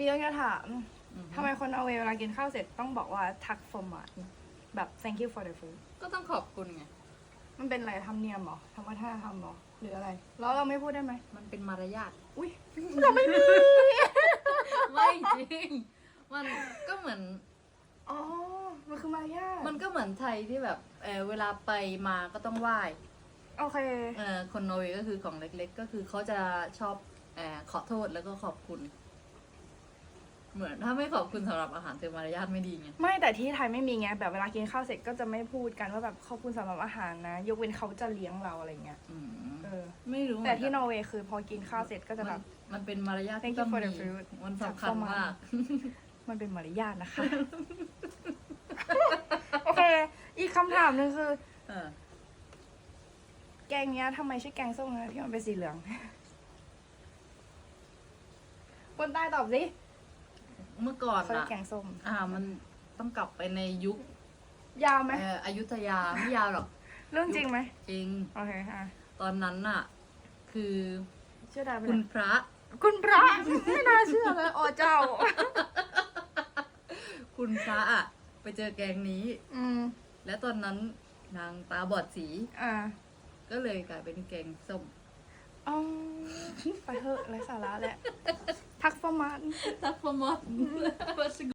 มีเรื่องจะถามอือฮึทำไมคนนอร์เวย์เวลากินข้าวเสร็จต้องบอกว่าทัก for m a t แบบ thank you for the food ก็ต้องขอบคุณไง มันเป็นอะไรทำเนียมเหรอธรรมชาติทำเหรอหรืออะไร แล้วเราไม่พูดได้ไหม มันเป็นมารยาท อุ้ยเราไม่มี ไม่จริง มันก็เหมือน อ๋อ มันคือมารยาท มันก็เหมือนไทยที่แบบ เออเวลาไปมาก็ต้องไหว้ โอเค เออคนนอร์เวย์ก็คือของเล็กๆ ก็คือเขาจะชอบเออขอโทษแล้วก็ขอบคุณ เหมือนถ้าไม่ขอบคุณสำหรับอาหารคือมารยาทไม่ดีไงไม่แต่ที่ไทยไม่มีไงแบบเวลากินข้าวเสร็จก็จะไม่พูดกันว่าแบบขอบคุณสำหรับอาหารนะ ยกเว้นเขาจะเลี้ยงเราอะไรเงี้ยอืมเออ ไม่รู้แต่ที่เหนมือร์เวย์คือพอกินข้าวเสร็จก็จะกัแบนบมันมันเป็นมารยาท Thank ที่ you ต้อง for the มี food มันสำคัญมาก มันเป็นมารยาทนะคะ โอเค อีกคำถามหนึ่งคือ เออแกงเนี้ยทำไมชื่อแกงส้มนะที่มันเป็นสีเหลือง คนใต้ตอบสิ เมื่อก่อนเขาเรียอะกแกงส้ม อ่า มันต้องกลับไปในยุคยาวไหม เอ่ออยุธยาไม่ยาวหรอกเรื่องจริงไหมจริง โอเคค่ะตอนนั้นน่ะ คือเชื่อได้ไหมคุณพระ คุณพระไม่น่าเชื่อเลยอ๋อเจ้า คุณพระอะไปเจอแกงนี้ อืมและตอนนั้นนางตาบอดสีอ่าก็เลยกลายเป็นแกงส้มอ๋อไปเถอะไรสาระแหละ ทักฟอร์ม